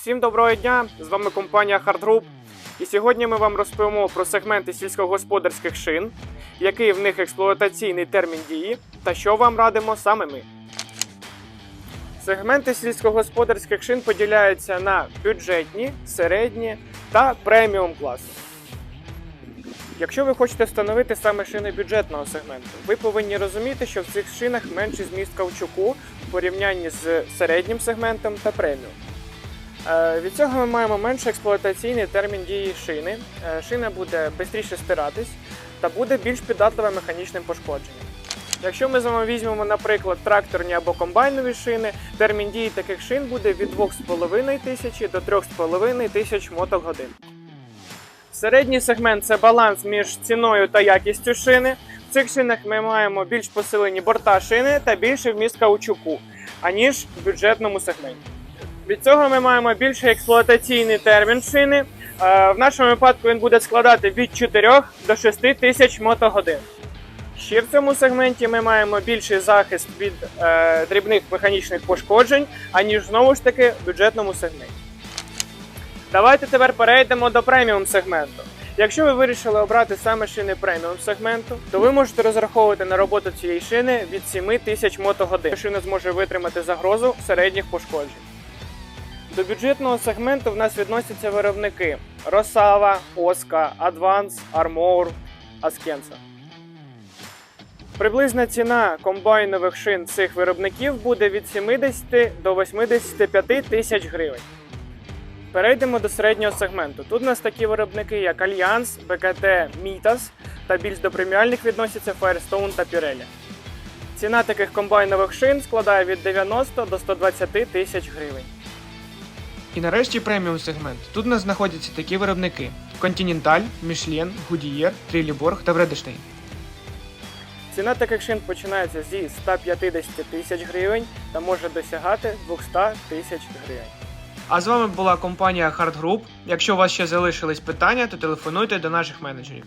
Всім доброго дня! З вами компанія Hard Group. І сьогодні ми вам розповімо про сегменти сільськогосподарських шин, який в них експлуатаційний термін дії та що вам радимо саме ми. Сегменти сільськогосподарських шин поділяються на бюджетні, середні та преміум класу. Якщо ви хочете встановити саме шини бюджетного сегменту, ви повинні розуміти, що в цих шинах менший зміст каучуку в порівнянні з середнім сегментом та преміум. Е, Від цього ми маємо менший експлуатаційний термін дії шини. Е, Шина буде швидше стиратись та буде більш піддатлива механічним пошкодженням. Якщо ми з вами візьмемо, наприклад, тракторні або комбайнові шини, термін дії таких шин буде від 2,5 тисячі до 3,5 тисяч мотогодин. Середній сегмент це баланс між ціною та якістю шини. В цих шинах ми маємо більш посилені борта шини та більший вміст каучуку, аніж в бюджетному сегменті. Від цього ми маємо більший експлуатаційний термін шини. Е, В нашому випадку він буде складати від 4 до 6 тисяч мотогодин. Ще в цьому сегменті ми маємо більший захист від е, дрібних механічних пошкоджень, аніж знову ж таки в бюджетному сегменті. Давайте тепер перейдемо до преміум сегменту. Якщо ви вирішили обрати саме шини преміум сегменту, то ви можете розраховувати на роботу цієї шини від 7 тисяч мотогодин. Шина зможе витримати загрозу середніх пошкоджень. До бюджетного сегменту в нас відносяться виробники Росава, Оска, Advance, Armour, Askensa. Приблизна ціна комбайнових шин цих виробників буде від 70 до 85 тисяч гривень. Перейдемо до середнього сегменту. Тут у нас такі виробники, як Альянс, БКТ, Мітас та більш до преміальних відносяться Firestone та Pirelli. Ціна таких комбайнових шин складає від 90 до 120 тисяч гривень. І нарешті преміум сегмент. Тут у нас знаходяться такі виробники: Continental, Michelin, Goodyear, Trelleborg та Vredestein. Ціна таких шин починається зі 150 тисяч гривень та може досягати 200 тисяч гривень. А з вами була компанія Hard Group. Якщо у вас ще залишились питання, то телефонуйте до наших менеджерів.